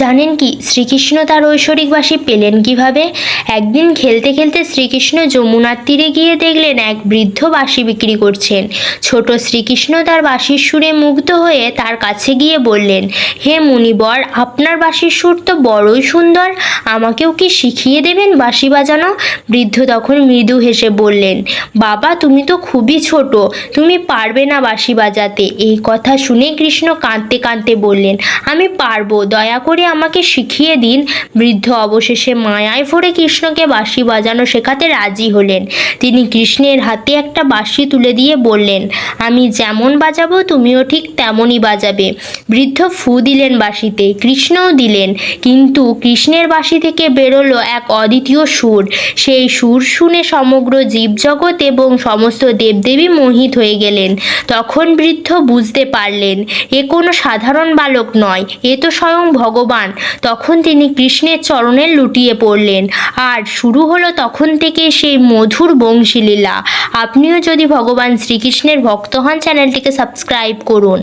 জানেন কি, শ্রীকৃষ্ণ তার ঐশ্বরিকবাসী পেলেন কীভাবে? একদিন খেলতে খেলতে শ্রীকৃষ্ণ যমুনার তীরে গিয়ে দেখলেন এক বৃদ্ধ বাঁশি বিক্রি করছেন। ছোট শ্রীকৃষ্ণ তার বাঁশির সুরে মুগ্ধ হয়ে তার কাছে গিয়ে বললেন, হে মুনিবর, আপনার বাঁশির সুর তো বড়ই সুন্দর, আমাকেও কি শিখিয়ে দেবেন বাঁশি বাজানো? বৃদ্ধ তখন মৃদু হেসে বললেন, বাবা, তুমি তো খুবই ছোট, তুমি পারবে না বাঁশি বাজাতে। এই কথা শুনে কৃষ্ণ কাঁদতে কাঁদতে বললেন, আমি পারব, দয়া করে আমাকে শিখিয়ে দিন। বৃদ্ধ অবশেষে মায়ায় ভরে কৃষ্ণকে বাঁশি বাজানো শেখাতে রাজি হলেন। তিনি কৃষ্ণের হাতে একটা বাঁশি তুলে দিয়ে বললেন, আমি যেমন বাজাবো, তুমিও ঠিক তেমনই বাজাবে। বৃদ্ধ ফু দিলেন বাঁশিতে, কৃষ্ণও দিলেন। কিন্তু কৃষ্ণের বাঁশি থেকে বেরোলো এক অদ্বিতীয় সুর। সেই সুর শুনে সমগ্র জীবজগৎ এবং সমস্ত দেবদেবী মোহিত হয়ে গেলেন। তখন বৃদ্ধ বুঝতে পারলেন, এ কোনো সাধারণ বালক নয়, এ তো স্বয়ং ভগবান তখন তিনি কৃষ্ণের চরণে লুটিয়ে পড়লেন। আর শুরু হলো তখন থেকে সেই মধুর বংশীলীলা। আপনিও যদি ভগবান শ্রীকৃষ্ণের ভক্ত হন, চ্যানেলটিকে সাবস্ক্রাইব করুন।